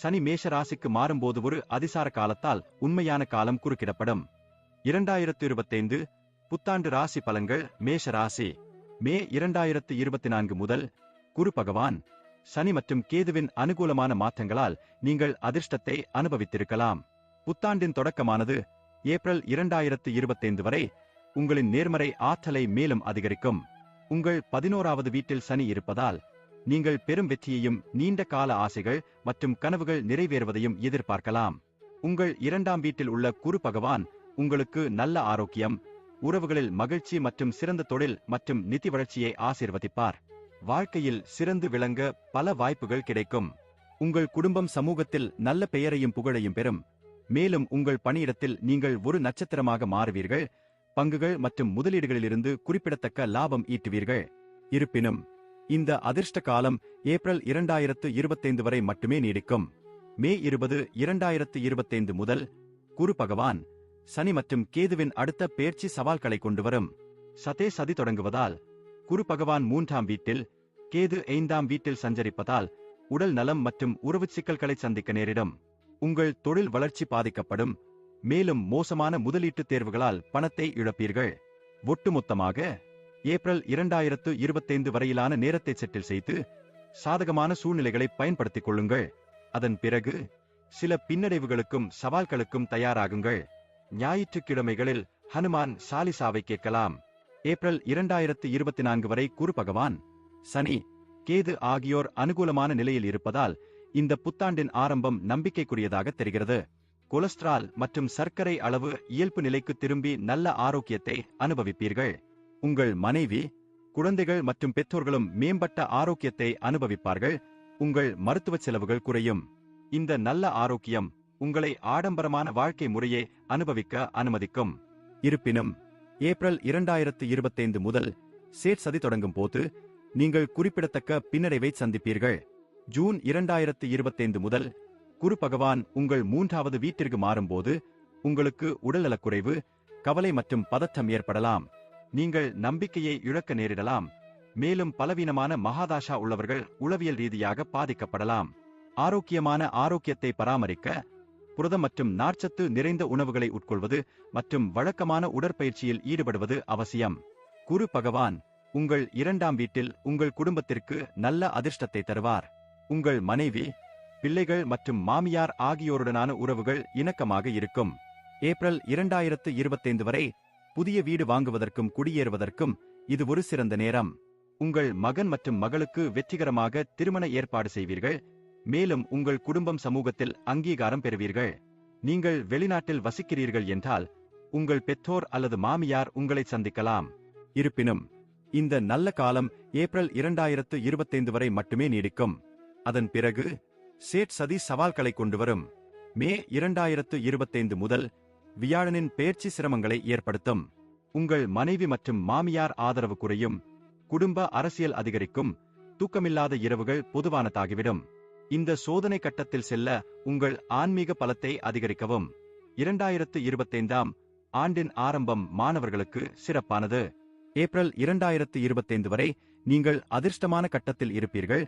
சனி மேஷ ராசிக்கு மாறும்போது ஒரு அதிசார காலத்தால் உண்மையான காலம் குறுக்கிடப்படும். இரண்டாயிரத்து இருபத்தைந்து புத்தாண்டு ராசி பலன்கள் மேஷ ராசி மே இரண்டாயிரத்து இருபத்தி நான்கு முதல் குரு பகவான் சனி மற்றும் கேதுவின் அனுகூலமான மாற்றங்களால் நீங்கள் அதிர்ஷ்டத்தை அனுபவித்திருக்கலாம். புத்தாண்டின் தொடக்கமானது ஏப்ரல் இரண்டாயிரத்து இருபத்தைந்து வரை உங்களின் நேர்மறை ஆற்றலை மேலும் அதிகரிக்கும். உங்கள் பதினோராவது வீட்டில் சனி இருப்பதால் நீங்கள் பெரும் வெற்றியையும் நீண்ட கால ஆசைகள் மற்றும் கனவுகள் நிறைவேறுவதையும் எதிர்பார்க்கலாம். உங்கள் இரண்டாம் வீட்டில் உள்ள குரு பகவான் உங்களுக்கு நல்ல ஆரோக்கியம் உறவுகளில் மகிழ்ச்சி மற்றும் சிறந்த தொழில் மற்றும் நிதி வளர்ச்சியை ஆசீர்வதிப்பார். வாழ்க்கையில் சிறந்து விளங்க பல வாய்ப்புகள் கிடைக்கும். உங்கள் குடும்பம் சமூகத்தில் நல்ல பெயரையும் புகழையும் பெறும். மேலும் உங்கள் பணியிடத்தில் நீங்கள் ஒரு நட்சத்திரமாக மாறுவீர்கள். பங்குகள் மற்றும் முதலீடுகளிலிருந்து குறிப்பிடத்தக்க லாபம் ஈட்டுவீர்கள். இருப்பினும் இந்த அதிர்ஷ்ட காலம் ஏப்ரல் இரண்டாயிரத்து இருபத்தைந்து வரை மட்டுமே நீடிக்கும். மே இருபது இரண்டாயிரத்து இருபத்தைந்து முதல் குரு பகவான் சனி மற்றும் கேதுவின் அடுத்த பேர்ச்சி சவால்களை கொண்டு வரும். சதே சதி தொடங்குவதால் குரு பகவான் மூன்றாம் வீட்டில் கேது ஐந்தாம் வீட்டில் சஞ்சரிப்பதால் உடல் நலம் மற்றும் உறவு சிக்கல்களை சந்திக்க நேரிடும். உங்கள் தொழில் வளர்ச்சி பாதிக்கப்படும். மேலும் மோசமான முதலீட்டு தேர்வுகளால் பணத்தை இழப்பீர்கள். ஒட்டுமொத்தமாக ஏப்ரல் இரண்டாயிரத்து இருபத்தைந்து வரையிலான நேரத்தை செட்டில் செய்து சாதகமான சூழ்நிலைகளை பயன்படுத்திக் கொள்ளுங்கள். அதன் பிறகு சில பின்னடைவுகளுக்கும் சவால்களுக்கும் தயாராகுங்கள். ஞாயிற்றுக்கிழமைகளில் ஹனுமான் சாலிசாவை கேட்கலாம். ஏப்ரல் இரண்டாயிரத்து இருபத்தி நான்கு வரை குரு பகவான் சனி கேது ஆகியோர் அனுகூலமான நிலையில் இருப்பதால் இந்த புத்தாண்டின் ஆரம்பம் நம்பிக்கைக்குரியதாக தெரிகிறது. கொலஸ்ட்ரால் மற்றும் சர்க்கரை அளவு இயல்பு நிலைக்கு திரும்பி நல்ல ஆரோக்கியத்தை அனுபவிப்பீர்கள். உங்கள் மனைவி குழந்தைகள் மற்றும் பெற்றோர்களும் மேம்பட்ட ஆரோக்கியத்தை அனுபவிப்பார்கள் உங்கள் மருத்துவ செலவுகள் குறையும். இந்த நல்ல ஆரோக்கியம் உங்களை ஆடம்பரமான வாழ்க்கை முறையை அனுபவிக்க அனுமதிக்கும். இருப்பினும் ஏப்ரல் இரண்டாயிரத்து இருபத்தைந்து முதல் சேட் சதி தொடங்கும் போது நீங்கள் குறிப்பிடத்தக்க பின்னடைவை சந்திப்பீர்கள். ஜூன் இரண்டாயிரத்து இருபத்தைந்து முதல் குரு பகவான் உங்கள் மூன்றாவது வீட்டிற்கு மாறும்போது உங்களுக்கு உடல்நலக்குறைவு கவலை மற்றும் பதற்றம் ஏற்படலாம். நீங்கள் நம்பிக்கையை இழக்க நேரிடலாம். மேலும் பலவீனமான மகாதாஷா உள்ளவர்கள் உளவியல் ரீதியாக பாதிக்கப்படலாம். ஆரோக்கியமான ஆரோக்கியத்தை பராமரிக்க புரதம் மற்றும் நார்ச்சத்து நிறைந்த உணவுகளை உட்கொள்வது மற்றும் வழக்கமான உடற்பயிற்சியில் ஈடுபடுவது அவசியம். குரு பகவான் உங்கள் இரண்டாம் வீட்டில் உங்கள் குடும்பத்திற்கு நல்ல அதிர்ஷ்டத்தை தருவார். உங்கள் மனைவி பிள்ளைகள் மற்றும் மாமியார் ஆகியோருடனான உறவுகள் இணக்கமாக இருக்கும். ஏப்ரல் இரண்டாயிரத்து இருபத்தைந்து வரை புதிய வீடு வாங்குவதற்கும் குடியேறுவதற்கும் இது ஒரு சிறந்த நேரம். உங்கள் மகன் மற்றும் மகளுக்கு வெற்றிகரமாக திருமண ஏற்பாடு செய்வீர்கள். மேலும் உங்கள் குடும்பம் சமூகத்தில் அங்கீகாரம் பெறுவீர்கள். நீங்கள் வெளிநாட்டில் வசிக்கிறீர்கள் என்றால் உங்கள் பெற்றோர் அல்லது மாமியார் உங்களை சந்திக்கலாம். இருப்பினும் இந்த நல்ல காலம் ஏப்ரல் இரண்டாயிரத்து இருபத்தைந்து வரை மட்டுமே நீடிக்கும். அதன் பிறகு சேட் சதி சவால்களை கொண்டு வரும். மே இரண்டாயிரத்து இருபத்தைந்து முதல் வியாழனின் பேர்ச்சி சிரமங்களை ஏற்படுத்தும். உங்கள் மனைவி மற்றும் மாமியார் ஆதரவு குறையும். குடும்ப அரசியல் அதிகரிக்கும். தூக்கமில்லாத இரவுகள் பொதுவானதாகிவிடும். இந்த சோதனை கட்டத்தில் செல்ல உங்கள் ஆன்மீக பலத்தை அதிகரிக்கவும். இரண்டாயிரத்து இருபத்தைந்தாம் ஆண்டின் ஆரம்பம் மாணவர்களுக்கு சிறப்பானது. ஏப்ரல் இரண்டாயிரத்து இருபத்தைந்து வரை நீங்கள் அதிர்ஷ்டமான கட்டத்தில் இருப்பீர்கள்.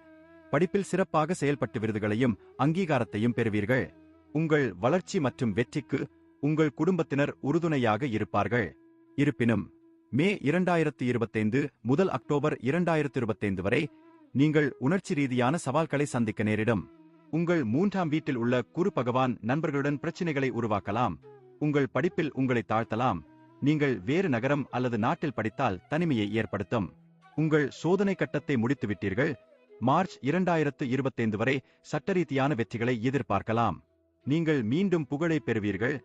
படிப்பில் சிறப்பாக செயல்பட்டு விருதுகளையும் அங்கீகாரத்தையும் பெறுவீர்கள். உங்கள் வளர்ச்சி மற்றும் வெற்றிக்கு உங்கள் குடும்பத்தினர் உறுதுணையாக இருப்பார்கள். இருப்பினும் மே இரண்டாயிரத்து இருபத்தைந்து முதல் அக்டோபர் இரண்டாயிரத்து இருபத்தைந்து வரை நீங்கள் உணர்ச்சி ரீதியான சவால்களை சந்திக்க நேரிடும். உங்கள் மூன்றாம் வீட்டில் உள்ள குரு பகவான் நண்பர்களுடன் பிரச்சினைகளை உருவாக்கலாம். உங்கள் படிப்பில் உங்களை தாழ்த்தலாம். நீங்கள் வேறு நகரம் அல்லது நாட்டில் படித்தால் தனிமையை ஏற்படுத்தும். உங்கள் சோதனை கட்டத்தை முடித்து விட்டீர்கள் மார்ச் இரண்டாயிரத்து இருபத்தைந்து வரை சட்டரீதியான வெற்றிகளை எதிர்பார்க்கலாம். நீங்கள் மீண்டும் புகழை பெறுவீர்கள்.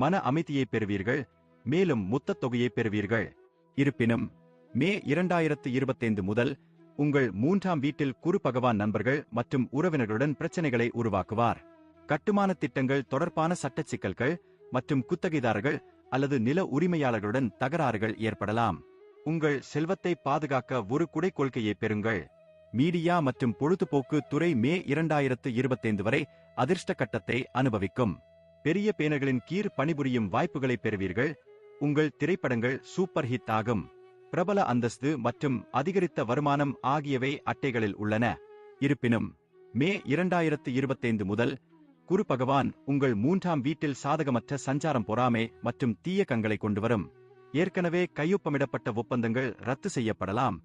மன அமைதியை பெறுவீர்கள் மேலும் முத்த தொகையை பெறுவீர்கள். இருப்பினும் மே இரண்டாயிரத்து இருபத்தைந்து முதல் உங்கள் மூன்றாம் வீட்டில் குரு பகவான் நண்பர்கள் மற்றும் உறவினர்களுடன் பிரச்சனைகளை உருவாக்குவார். கட்டுமான திட்டங்கள் தொடர்பான சட்ட சிக்கல்கள் மற்றும் குத்தகைதாரர்கள் அல்லது நில உரிமையாளர்களுடன் தகராறுகள் ஏற்படலாம். உங்கள் செல்வத்தை பாதுகாக்க ஒரு குடை கொள்கையை பெறுங்கள். மீடியா மற்றும் பொழுதுபோக்கு துறை மே இரண்டாயிரத்து இருபத்தைந்து வரை அதிர்ஷ்ட கட்டத்தை அனுபவிக்கும். பெரிய பேனர்களின் கீழ் பணிபுரியும் வாய்ப்புகளை பெறுவீர்கள். உங்கள் திரைப்படங்கள் சூப்பர் ஹிட் ஆகும். பிரபல அந்தஸ்து மற்றும் அதிகரித்த வருமானம் ஆகியவை அட்டைகளில் உள்ளன. இருப்பினும் மே இரண்டாயிரத்து இருபத்தைந்து முதல் குரு பகவான் உங்கள் மூன்றாம் வீட்டில் சாதகமற்ற சஞ்சாரம் பொறாமை மற்றும் தீய கண்களை கொண்டு வரும் ஏற்கனவே கையொப்பமிடப்பட்ட ஒப்பந்தங்கள் ரத்து செய்யப்படலாம்.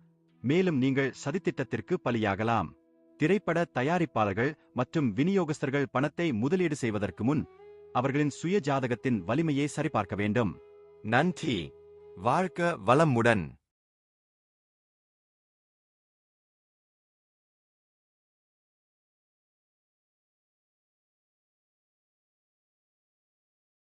மேலும் நீங்கள் சதித்திட்டத்திற்கு பலியாகலாம். திரைப்பட தயாரிப்பாளர்கள் மற்றும் விநியோகஸ்தர்கள் பணத்தை முதலீடு செய்வதற்கு முன் அவர்களின் சுய ஜாதகத்தின் வலிமையை சரிபார்க்க வேண்டும். நன்றி. வாழ்க்க வளமுடன்.